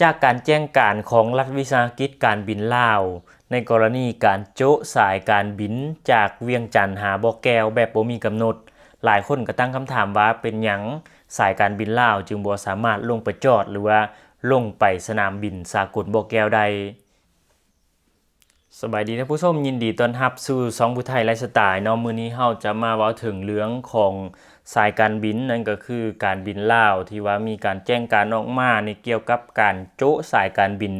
จากการแจ้งการของรัฐวิสาหกิจการบินลาว ในกรณีการโจะสายการบินจากเวียงจันทน์หาบ่อแก้วแบบบ่มีกำหนด หลายคนก็ตั้งคำถามว่าเป็นหยังสายการบินลาวจึงบ่สามารถลงไปจอดหรือว่าลงไปสนามบินสากลบ่อแก้วใดสบายดีท่านผู้ชมยินดีต้อนรับสู่สองผู้ไทยไลฟ์สไตล์นาะมื้อนี้เฮาจะมาเว้าถึงเรื่องของ สายการบินนั่นก็คือการบินลาวที่ว่ามีการแจ้งการออกมาในเกี่ยวกับการโจะสายการบิน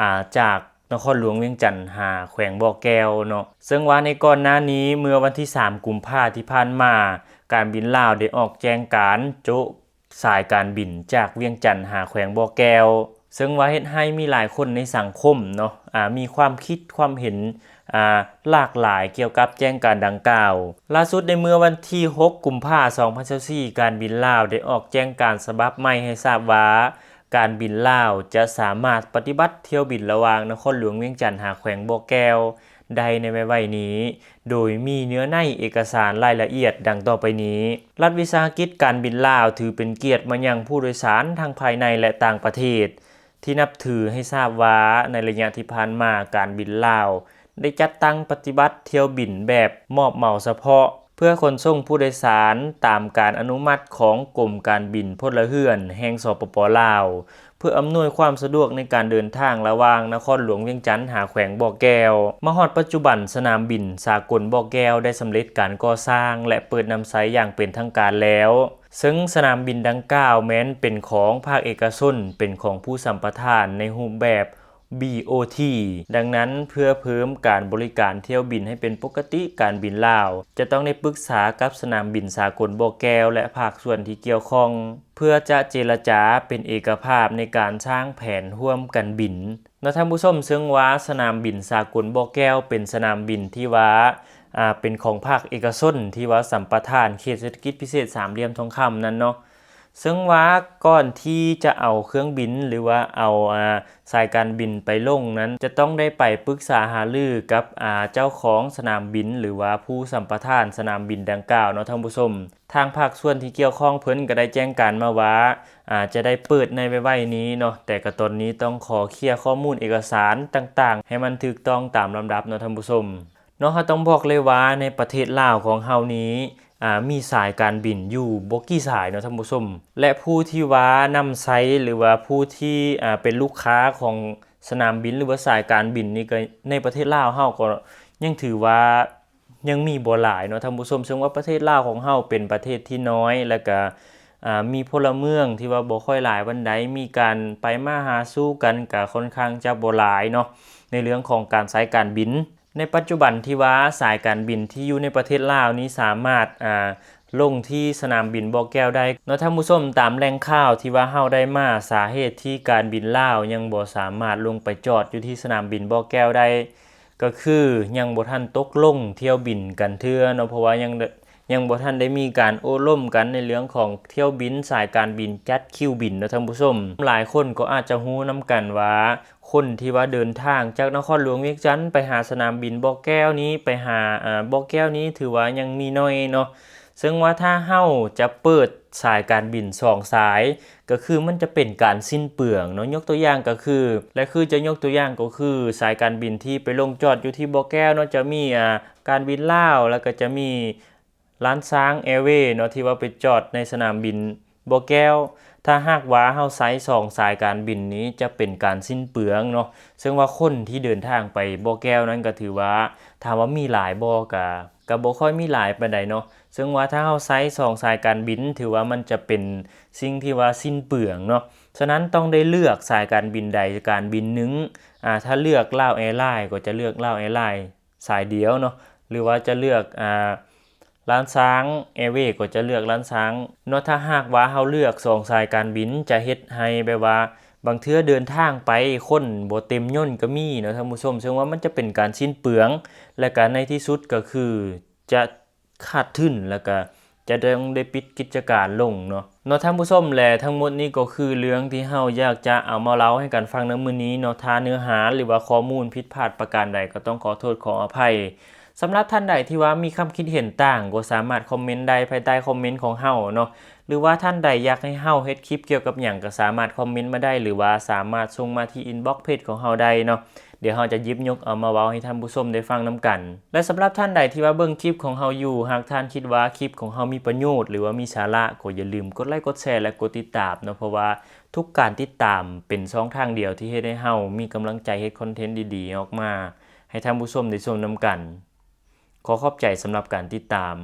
อ่าจากนครหลวงเวียงจันทน์หาแขวงบ่อแก้วเนาะซึ่งว่าในก่อนหน้านี้เมื่อวันที่ 3 กุมภาพันธ์ที่ผ่านมา การบินลาวได้ออกแจ้งการโจะสายการบินจากเวียงจันทน์หาแขวงบ่อแก้ว ซึ่งว่าเฮ็ดให้มีหลายคนในสังคมเนาะอ่ามีความคิดความเห็น หลากหลายเกี่ยวกับแจ้งการดังกล่าว ล่าสุดในเมื่อวันที่ 6 กุมภาพันธ์2024การบินลาวได้ออกแจ้งการฉบับใหม่ให้ทราบว่าการบินลาวจะสามารถปฏิบัติเที่ยวบินระหว่างนครหลวงเวียงจันทน์หาแขวงบ่อแก้วได้ในไว้นี้ โดยมีเนื้อในเอกสารรายละเอียดดังต่อไปนี้ รัฐวิสาหกิจการบินลาวถือเป็นเกียรติมายังผู้โดยสารทั้งภายในและต่างประเทศ ที่นับถือให้ทราบว่าในระยะที่ผ่านมาการบินลาว ได้จัดตั้งปฏิบัติเที่ยวบินแบบมอบเหมาเฉพาะ เพื่อขนส่งผู้โดยสารตามการอนุมัติของกรมการบินพลเรือน แห่งสปปลาว เพื่ออำนวยความสะดวกในการเดินทางระหว่างนครหลวงเวียงจันทน์หาแขวงบ่อแก้วมาฮอดปัจจุบันสนามบินสากลบ่อแก้วได้สำเร็จการก่อสร้าง และเปิดนำใช้อย่างเป็นทางการแล้วซึ่งสนามบินดังกล่าวแม้นเป็นของภาคเอกชนเป็นของผู้สัมปทานในรูปแบบ BOT ดังนั้นเพื่อเพิ่มการบริการเที่ยวบินให้เป็นปกติการบินลาว จะต้องได้ปรึกษากับสนามบินสากลบ่อแก้ว และภาคส่วนที่เกี่ยวข้อง เพื่อจะเจรจาเป็นเอกภาพในการสร้างแผนร่วมกันบินนะท่านผู้ชมซึ่งว่าสนามบินสากลบ่อแก้ว เป็นสนามบินที่ว่าอ่าเป็นของภาคเอกชนที่ว่าสัมปทานเขตเศรษฐกิจพิเศษสามเหลี่ยมทองคำนั้นเนาะ ซึ่งว่าก่อนที่จะเอาเครื่องบินหรือว่าเอาอาสายการบินไปลงนั้น จะต้องได้ไปปรึกษาหารือกับอาเจ้าของสนามบิน หรือว่าผู้สัมปทานสนามบินดังกล่าวเนาะท่านผู้ชมทางภาคส่วนที่เกี่ยวข้องเพิ่นก็ได้แจ้งการมาว่าอาจะได้เปิดในไว้ๆนี้เนาะแต่ก็ตอนนี้ต้องขอเคลียร์ข้อมูลเอกสารต่างๆ ให้มันถูกต้องตามลำดับเนาะท่านผู้ชมเนาะเราต้องบอกเลยว่าในประเทศลาวของเฮานี้ มีสายการบินอยู่บ่กี่สายเนาะท่านผู้ชมและผู้ที่ว่านำไซหรือว่าผู้ที่เป็นลูกค้าของสนามบินหรือว่าสายการบินนี่ก็ในประเทศลาวเฮาก็ยังถือว่ายังมีบ่หลายเนาะท่านผู้ชมซึ่งว่าประเทศลาวของเฮาเป็นประเทศที่น้อยแล้วก็มีพลเมืองที่ว่าบ่ค่อยหลายวันใดมีการไปมาหาสู้กันก็ค่อนข้างจะบ่หลายเนาะในเรื่องของการสายการบิน ในปัจจุบันที่ว่าสายการบินที่อยู่ในประเทศลาวนี้สามารถอ่าลงที่สนามบินบ่อแก้วได้เนาะท่านผู้ชมตามแหล่งข่าวที่ว่าเฮาได้มาสาเหตุที่การบินลาวยังบ่สามารถลงไปจอดอยู่ที่สนามบินบ่อแก้วได้ ก็คือยังบ่ทันตกลงเที่ยวบินกันเทื่อเนาะเพราะว่ายัง ยังบ่ทันได้มีการโอ้ล่มกันในเรื่องของเที่ยวบินสายการบินจัดคิวบินนะท่านผู้ชมหลายคนก็อาจจะฮู้นํกันว่าคนที่ว่าเดินทางจากนครหลวงเวียงจันทน์ไปหาสนามบินบ่อแก้วนี้ไปหาอ่าบ่อแก้วนี้ถือว่ายังมีน้อยเนาะซึ่งว่าถ้าเฮาจะเปิดสายการบินสองสาย ก็คือมันจะเป็นการสิ้นเปลืองเนาะยกตัวอย่างก็คือ และคือจะยกตัวอย่างก็คือสายการบินที่ไปลงจอดอยู่ที่บ่อแก้วเนาะจะมีอ่าการบินลาวแล้วก็จะมี ร้านช้างแอร์เวย์เนาะที่ว่าไปจอดในสนามบินบ่อแก้ว ถ้าหากว่าเฮาไซส์สองสายการบินนี้จะเป็นการสิ้นเปลืองเนาะซึ่งว่าคนที่เดินทางไปบ่อแก้วนั้นก็ถือว่าถามว่ามีหลายบ่ก็ก็บ่ค่อยมีหลายปานใดเนาะซึ่งว่าถ้าเฮาไซส์สองสายการบิน ถือว่ามันจะเป็นสิ่งที่ว่าสิ้นเปลืองเนาะฉะนั้นต้องได้เลือกสายการบินใดการบินหนึงอ่าถ้าเลือกลาวแอร์ไลน์ก็จะเลือกลาวแอร์ไลน์สายเดียวเนาะหรือว่าจะเลือกอ่า ร้านช้างแอร์เวย์ก็จะเลือกร้านช้างเนาะถ้าหากว่าเฮาเลือกสองสายการบินจะเฮ็ดให้แบบว่า บางเทื่อเดินทางไปคนบ่เต็มย่นก็มีเนาะท่านผู้ชมซึ่งว่ามันจะเป็นการสิ้นเปลือง และการในที่สุดก็คือจะขาดทุนแล้วก็จะต้องได้ปิดกิจการลงเนาะเนาะท่านผู้ชมและทั้งหมดนี้ก็คือเรื่องที่เฮาอยากจะเอามาเล่าให้กันฟังในมื้อนี้เนาะถ้าเนื้อหาหรือว่าข้อมูลผิดพลาดประการใดก็ต้องขอโทษขออภัย สำหรับท่านใดที่ว่ามีความคิดเห็นต่างก็สามารถคอมเมนต์ได้ภายใต้คอมเมนต์ของเฮาเนาะหรือว่าท่านใดอยากให้เฮาเฮ็ดคลิปเกี่ยวกับหยังก็สามารถคอมเมนต์มาได้ หรือว่าสามารถส่งมาที่อินบ็อกซ์เพจของเฮาได้เนาะเดี๋ยวเราจะยิบยกเอามาเว้าให้ท่านผู้ชมได้ฟังนํกัน และสำหรับท่านใดที่ว่าเบิ่งคลิปของเฮาอยู่ หากท่านคิดว่าคลิปของเฮามีประโยชน์หรือว่ามีสาระก็อย่าลืมกดไลค์กดแชร์และกดติดตามเนาะเพราะว่าทุกการติดตามเป็นช่องทางเดียวที่เฮ็ดให้เฮามีกำลังใจเฮ็ดคอนเทนต์ดีๆออกมา ให้ท่านผู้ชมได้ชมนํกัน ขอขอบใจสำหรับการติดตาม